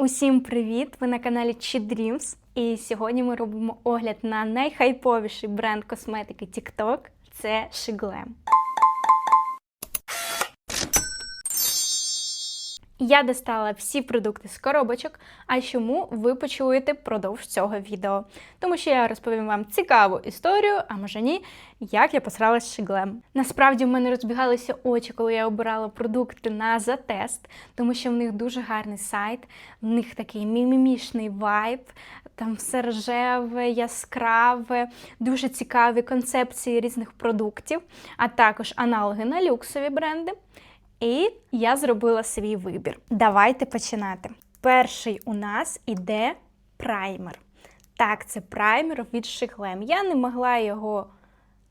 Усім привіт! Ви на каналі Cheat Dreams. І сьогодні ми робимо огляд на найхайповіший бренд косметики TikTok – це Shiglam. Я достала всі продукти з коробочок, а чому ви почуєте продовж цього відео. Тому що я розповім вам цікаву історію, а може ні, як я посралась з шиглем. Насправді в мене розбігалися очі, коли я обирала продукти на затест, тому що в них дуже гарний сайт, в них такий мімімішний вайб, там все рожеве, яскраве, дуже цікаві концепції різних продуктів, а також аналоги на люксові бренди. І я зробила свій вибір. Давайте починати. Перший у нас іде праймер. Так, це праймер від Шиглем. Я не могла його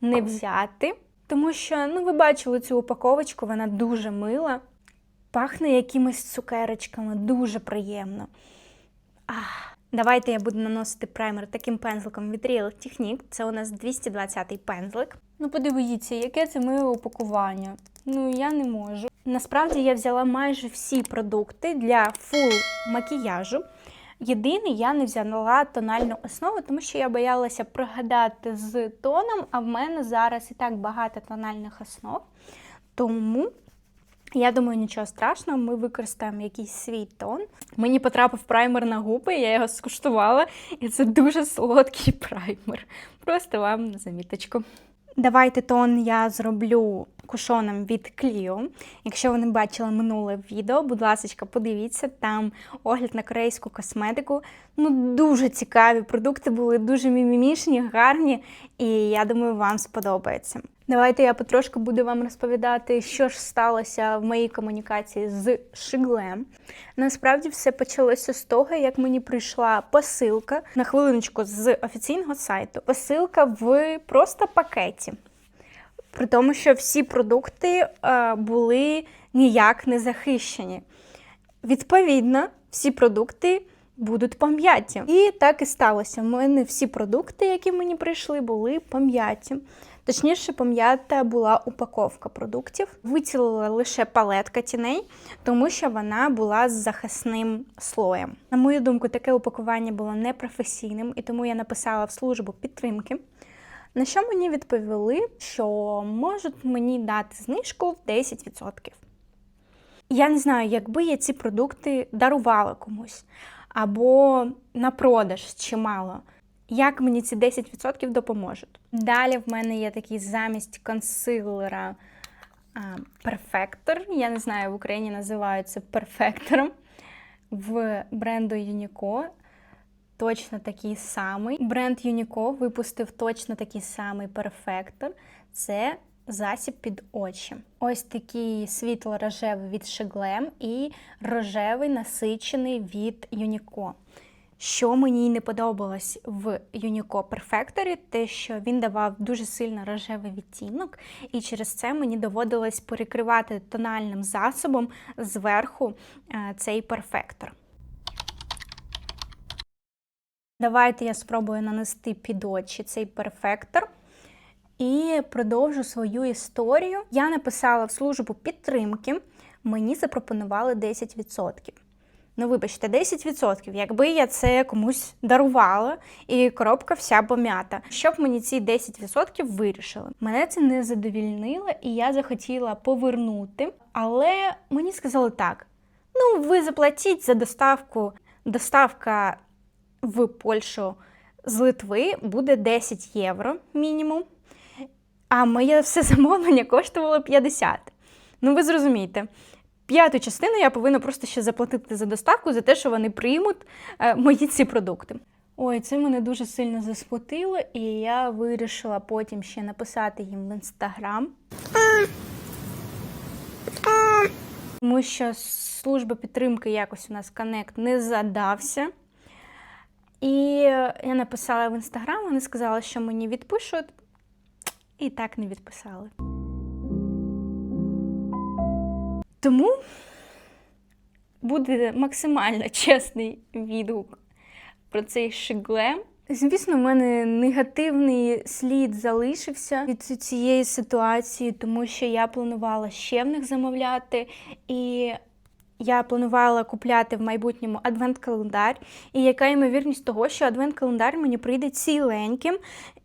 не взяти, тому що, ну, ви бачили цю упаковочку, вона дуже мила. Пахне якимись цукерочками, дуже приємно. Ах. Давайте я буду наносити праймер таким пензликом від Real Technique. Це у нас 220-й пензлик. Ну, подивіться, яке це миле упакування. Ну, я не можу. Насправді я взяла майже всі продукти для фул макіяжу. Єдине, я не взяла тональну основу, тому що я боялася прогадати з тоном, а в мене зараз і так багато тональних основ. Тому я думаю, нічого страшного, ми використаємо якийсь свій тон. Мені потрапив праймер на губи, я його скуштувала, і це дуже солодкий праймер. Просто вам на заміточку. Давайте тон я зроблю кушоном від Clio. Якщо ви не бачили минуле відео, будь ласка, подивіться, там огляд на корейську косметику. Ну, дуже цікаві продукти були, дуже мімімішні, гарні, і я думаю, вам сподобається. Давайте я потрошку буду вам розповідати, що ж сталося в моїй комунікації з Шиглем. Насправді все почалося з того, як мені прийшла посилка на хвилиночку з офіційного сайту. Посилка в просто пакеті. При тому, що всі продукти е, були ніяк не захищені. Відповідно, всі продукти будуть пом'яті. І так і сталося. У мене всі продукти, які мені прийшли, були пом'яті. Точніше, пом'ята була упаковка продуктів. Вицілила лише палетка тіней, тому що вона була з захисним слоєм. На мою думку, таке упакування було непрофесійним, і тому я написала в службу підтримки. На що мені відповіли, що можуть мені дати знижку в 10%. Я не знаю, якби я ці продукти дарувала комусь або на продаж чимало, як мені ці 10% допоможуть. Далі в мене є такий замість консилера перфектор. Я не знаю, в Україні називаються перфектором в бренду Unico точно такий самий. Бренд Unico випустив точно такий самий перфектор. Це засіб під очі. Ось такий світло-рожевий від Шеглем і рожевий насичений від Unico. Що мені не подобалось в Unico Perfectory, те, що він давав дуже сильно рожевий відтінок, і через це мені доводилось перекривати тональним засобом зверху е, цей перфектор. Давайте я спробую нанести під очі цей перфектор. І продовжу свою історію. Я написала в службу підтримки, мені запропонували 10%. Ну, вибачте, 10%, якби я це комусь дарувала, і коробка вся пом'ята. Щоб мені ці 10% вирішили. Мене це не задовільнило, і я захотіла повернути. Але мені сказали так: ну, ви заплатіть за доставку. Доставка в Польщу з Литви буде 10 євро мінімум. А моє все замовлення коштувало 50. Ну, ви зрозумієте. П'яту частину я повинна просто ще заплатити за доставку за те, що вони приймуть е, мої ці продукти. Ой, це мене дуже сильно засплатило, і я вирішила потім ще написати їм в інстаграм. Тому що служба підтримки якось у нас коннект не задався. І я написала в інстаграм, вони сказали, що мені відпишуть, і так не відписали. Тому буде максимально чесний відгук про цей шиглем. Звісно, в мене негативний слід залишився від цієї ситуації, тому що я планувала ще в них замовляти. І я планувала купляти в майбутньому адвент-календар, і яка ймовірність того, що адвент-календар мені прийде ціленьким,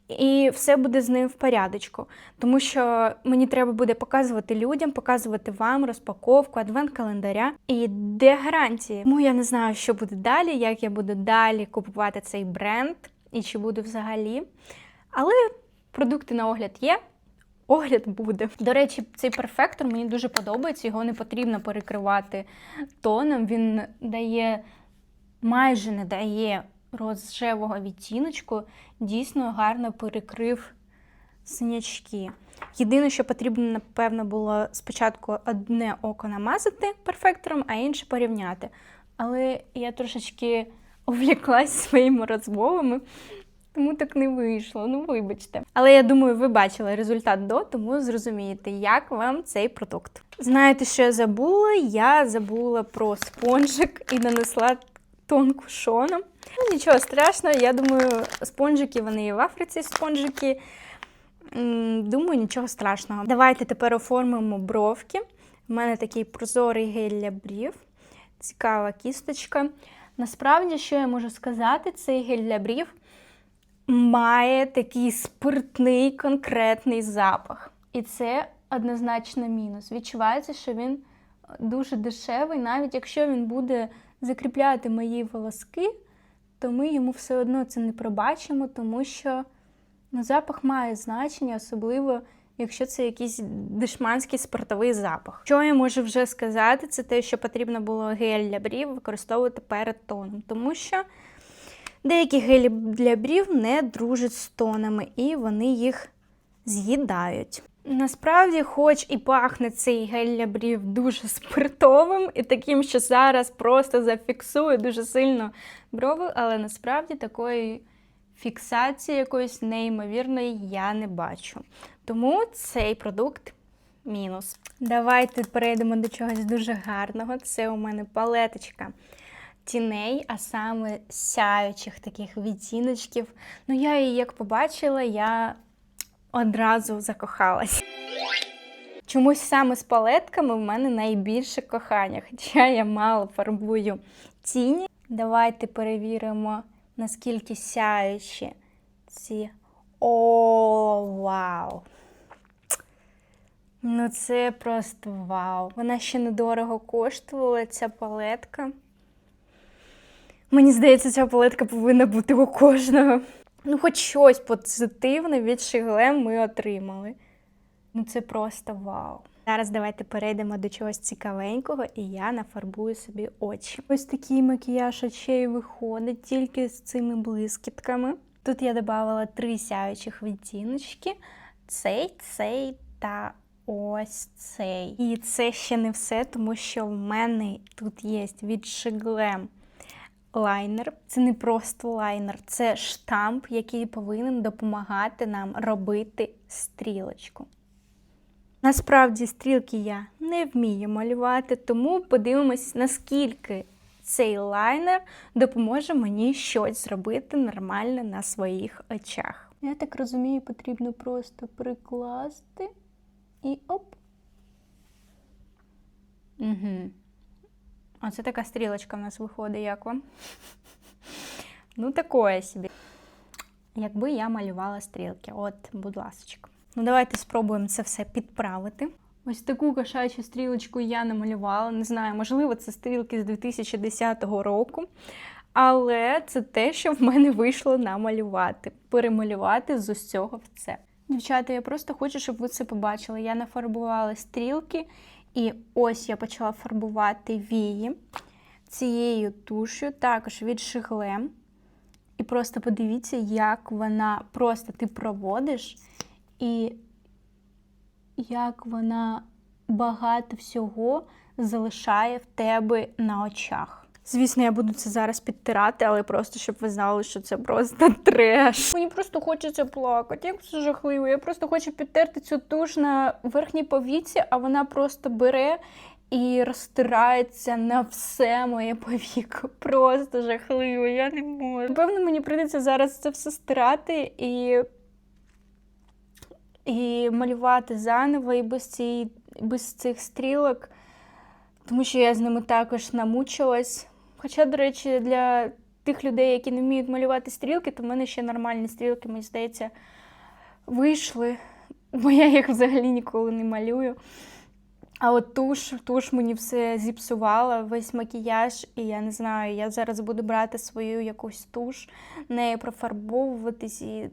і все буде з ним в порядочку. Тому що мені треба буде показувати людям, показувати вам розпаковку адвент-календаря. І де гарантії? Тому я не знаю, що буде далі, як я буду далі купувати цей бренд і чи буду взагалі. Але продукти на огляд є. Огляд буде. До речі, цей перфектор мені дуже подобається. Його не потрібно перекривати тоном. Він дає майже не дає рожевого відтіночку, дійсно гарно перекрив синячки. Єдине, що потрібно, напевно, було спочатку одне око намазати перфектором, а інше порівняти. Але я трошечки увліклась своїми розмовами, тому так не вийшло. Ну, вибачте. Але я думаю, ви бачили результат до, тому зрозумієте, як вам цей продукт. Знаєте, що я забула? Я забула про спонжик і нанесла тонку шону. Ну, нічого страшного, я думаю, спонжики вони і в Африці спонжики. Думаю, нічого страшного. Давайте тепер оформимо бровки. У мене такий прозорий гель для брів, цікава кісточка. Насправді, що я можу сказати, цей гель для брів має такий спиртний конкретний запах. І це однозначно мінус. Відчувається, що він дуже дешевий, навіть якщо він буде закріпляти мої волоски, то ми йому все одно це не пробачимо, тому що ну, запах має значення, особливо. Якщо це якийсь дешманський спиртовий запах. Що я можу вже сказати, це те, що потрібно було гель для брів використовувати перед тоном, тому що деякі гелі для брів не дружать з тонами, і вони їх з'їдають. Насправді, хоч і пахне цей гель для брів дуже спиртовим і таким, що зараз просто зафіксує дуже сильно брови, але насправді такої фіксації якоїсь неймовірної я не бачу. Тому цей продукт мінус. Давайте перейдемо до чогось дуже гарного. Це у мене палеточка тіней, а саме сяючих таких відтіночків. Ну, я її як побачила, я одразу закохалась. Чомусь саме з палетками в мене найбільше кохання, хоча я мало фарбую тіні. Давайте перевіримо, наскільки сяючі ці. О, вау! Ну, це просто вау. Вона ще недорого коштувала, ця палетка. Мені здається, ця палетка повинна бути у кожного. Ну, хоч щось позитивне від Шиглем ми отримали. Ну, це просто вау. Зараз давайте перейдемо до чогось цікавенького, і я нафарбую собі очі. Ось такий макіяж очей виходить тільки з цими блискітками. Тут я додавала три сяючих відтіночки: цей, цей та ось цей. І це ще не все, тому що в мене тут є від Шиглем лайнер. Це не просто лайнер, це штамп, який повинен допомагати нам робити стрілочку. Насправді, стрілки я не вмію малювати, тому подивимось, наскільки цей лайнер допоможе мені щось зробити нормально на своїх очах. Я так розумію, потрібно просто прикласти і оп. Угу. Оце така стрілочка в нас виходить, як вам? Ну, такое собі. Якби я малювала стрілки, от, будь ласка. Ну, давайте спробуємо це все підправити. Ось таку кошачу стрілочку я намалювала. Не знаю, можливо, це стрілки з 2010 року. Але це те, що в мене вийшло намалювати, перемалювати з усього в це. Дівчата, я просто хочу, щоб ви це побачили. Я нафарбувала стрілки і ось я почала фарбувати вії цією тушю, також від Шиглем. І просто подивіться, як вона просто ти проводиш, і як вона багато всього залишає в тебе на очах. Звісно, я буду це зараз підтирати, але просто щоб ви знали, що це просто треш. Мені просто хочеться плакати. Як це жахливо. Я просто хочу підтерти цю туш на верхній повіці, а вона просто бере і розтирається на все моє повіко. Просто жахливо, я не можу. Напевно, мені прийдеться зараз це все стирати і і малювати заново, і без, цієї, без цих стрілок тому що я з ними також намучилась. Хоча, до речі, для тих людей, які не вміють малювати стрілки, то в мене ще нормальні стрілки, мені здається, вийшли, бо я їх взагалі ніколи не малюю. А от туш, туш мені все зіпсувала, весь макіяж, і я не знаю, я зараз буду брати свою якусь туш, нею профарбовуватись, і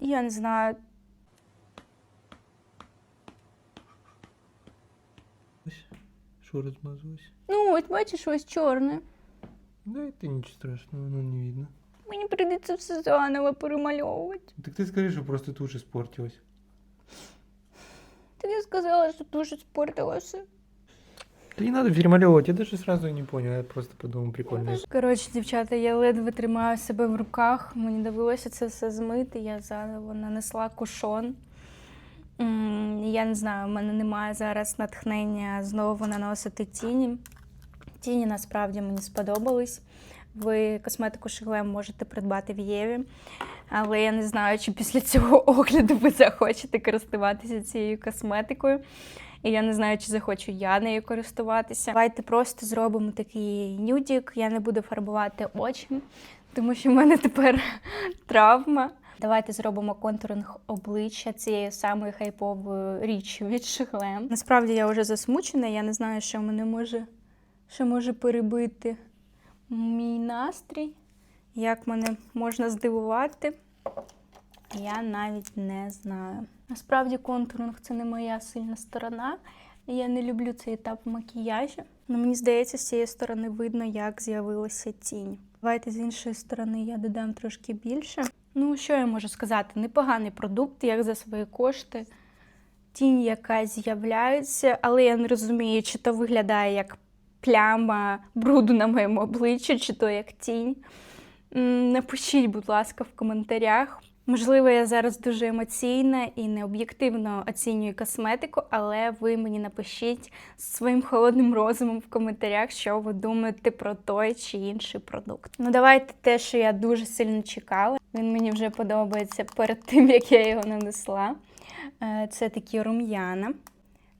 я не знаю. Что размазалось? Ну, ось бачиш, ось чорне. Да это ничего страшного, оно не видно. Мені прийдеться все заново перемальовувати. Так ты скажи, что просто тушь испортилась. Так я сказала, що туш спортилася. Да не надо перемалевывать, я даже сразу и не понял, я просто подумал, прикольно. Коротше, дівчата, я ледве тримаю себе в руках. Мені довелося це все змити. Я заново нанесла кушон. М, Я не знаю, в мене немає зараз натхнення знову наносити тіні. Тіні насправді мені сподобались. Ви косметику Шиглем можете придбати в Єві. Але я не знаю, чи після цього огляду ви захочете користуватися цією косметикою. І я не знаю, чи захочу я нею користуватися. Давайте просто зробимо такий нюдік. Я не буду фарбувати очі, тому що в мене тепер травма. Давайте зробимо контуринг обличчя цією самою хайповою річчю від Шиглем. Насправді я вже засмучена, я не знаю, що мене може, що може перебити мій настрій. Як мене можна здивувати, я навіть не знаю. Насправді контуринг це не моя сильна сторона. Я не люблю цей етап макіяжу. Ну, мені здається, з цієї сторони видно, як з'явилася тінь. Давайте з іншої сторони я додам трошки більше. Ну, що я можу сказати? Непоганий продукт, як за свої кошти. Тінь якась з'являється, але я не розумію, чи то виглядає як пляма бруду на моєму обличчі, чи то як тінь. Напишіть, будь ласка, в коментарях. Можливо, я зараз дуже емоційна і необ'єктивно оцінюю косметику, але ви мені напишіть своїм холодним розумом в коментарях, що ви думаєте про той чи інший продукт. Ну, давайте те, що я дуже сильно чекала. Він мені вже подобається перед тим, як я його нанесла. Е, Це такі рум'яна.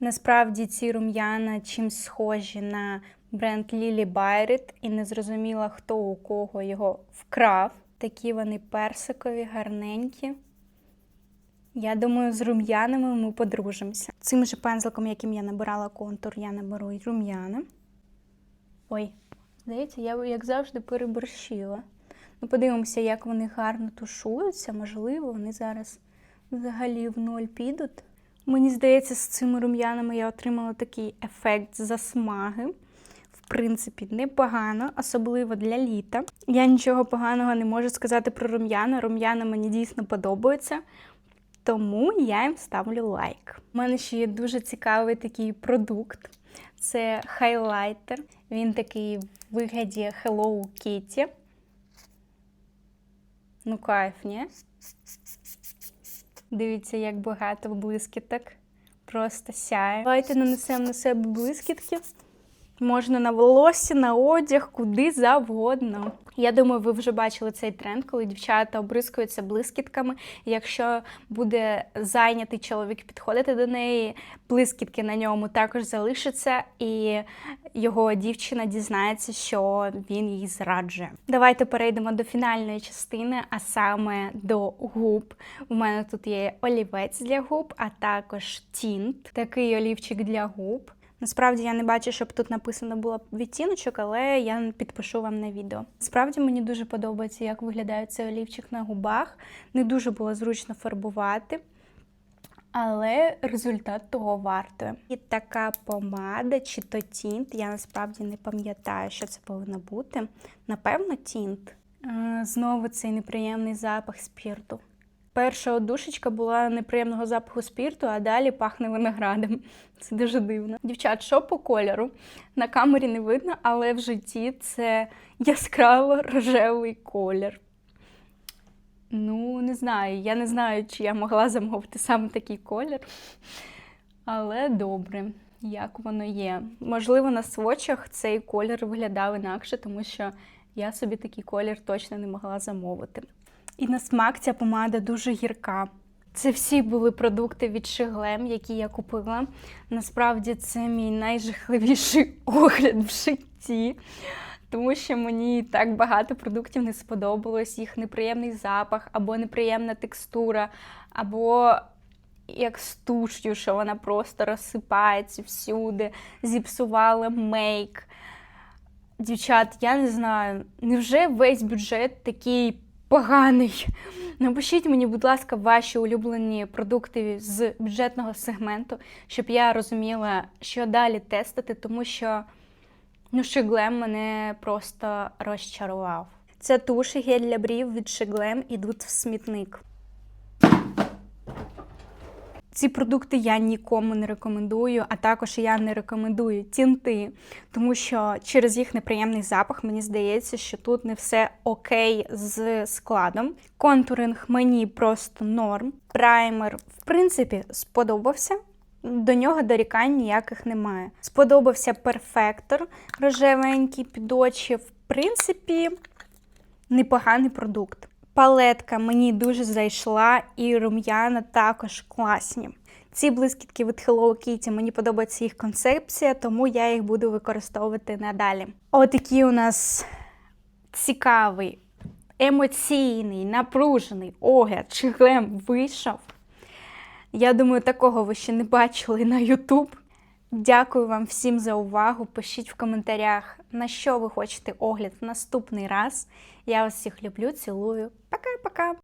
Насправді ці рум'яна чимсь схожі на бренд Lily Byrit і не зрозуміла, хто у кого його вкрав. Такі вони персикові, гарненькі. Я думаю, з рум'янами ми подружимося. Цим же пензликом, яким я набирала контур, я наберу й рум'яна. Ой, здається, я як завжди переборщила. Ну, подивимося, як вони гарно тушуються. Можливо, вони зараз взагалі в ноль підуть. Мені здається, з цими рум'янами я отримала такий ефект засмаги. В принципі, непогано, особливо для літа. Я нічого поганого не можу сказати про рум'яна. Рум'яна мені дійсно подобаються, тому я їм ставлю лайк. У мене ще є дуже цікавий такий продукт. Це хайлайтер. Він такий в вигляді Hello Kitty. Ну, кайф, ні? Дивіться, як багато блискіток. Просто сяє. Давайте нанесемо на себе блискітки. Можна на волосся, на одяг, куди завгодно. Я думаю, ви вже бачили цей тренд, коли дівчата обрискуються блискітками. Якщо буде зайнятий чоловік підходити до неї, блискітки на ньому також залишаться, і його дівчина дізнається, що він її зраджує. Давайте перейдемо до фінальної частини, а саме до губ. У мене тут є олівець для губ, а також тінт, такий олівчик для губ. Насправді я не бачу, щоб тут написано було відтіночок, але я підпишу вам на відео. Справді мені дуже подобається, як виглядає цей олівчик на губах. Не дуже було зручно фарбувати, але результат того вартує. І така помада чи то тінт, я насправді не пам'ятаю, що це повинно бути. Напевно, тінт. Знову цей неприємний запах спірту. Перша одушечка була неприємного запаху спірту, а далі пахне виноградом. Це дуже дивно. Дівчат, що по кольору? На камері не видно, але в житті це яскраво рожевий колір. Ну, не знаю. Я не знаю, чи я могла замовити саме такий колір. Але добре, як воно є. Можливо, на свочах цей колір виглядав інакше, тому що я собі такий колір точно не могла замовити. І на смак ця помада дуже гірка. Це всі були продукти від Шиглем, які я купила. Насправді це мій найжахливіший огляд в житті, тому що мені так багато продуктів не сподобалось, їх неприємний запах, або неприємна текстура, або як з туш'ю, що вона просто розсипається всюди, зіпсувала мейк. Дівчат, я не знаю, невже весь бюджет такий поганий? Напишіть мені, будь ласка, ваші улюблені продукти з бюджетного сегменту, щоб я розуміла, що далі тестити, тому що ну, Шиглем мене просто розчарував. Це туші гель для брів від Шиглем ідуть в смітник. Ці продукти я нікому не рекомендую, а також я не рекомендую тінти, тому що через їх неприємний запах мені здається, що тут не все окей з складом. Контуринг мені просто норм. Праймер, в принципі, сподобався. До нього дорікань ніяких немає. Сподобався перфектор рожевенький під очі. В принципі, непоганий продукт. Палетка мені дуже зайшла, і рум'яна також класні. Ці блискітки від Hello Kitty, мені подобається їх концепція, тому я їх буду використовувати надалі. Отакий у нас цікавий, емоційний, напружений огляд чи глем вийшов. Я думаю, такого ви ще не бачили на YouTube. Дякую вам всім за увагу. Пишіть в коментарях, на що ви хочете огляд в наступний раз. Я вас всіх люблю, цілую. Пока-пока!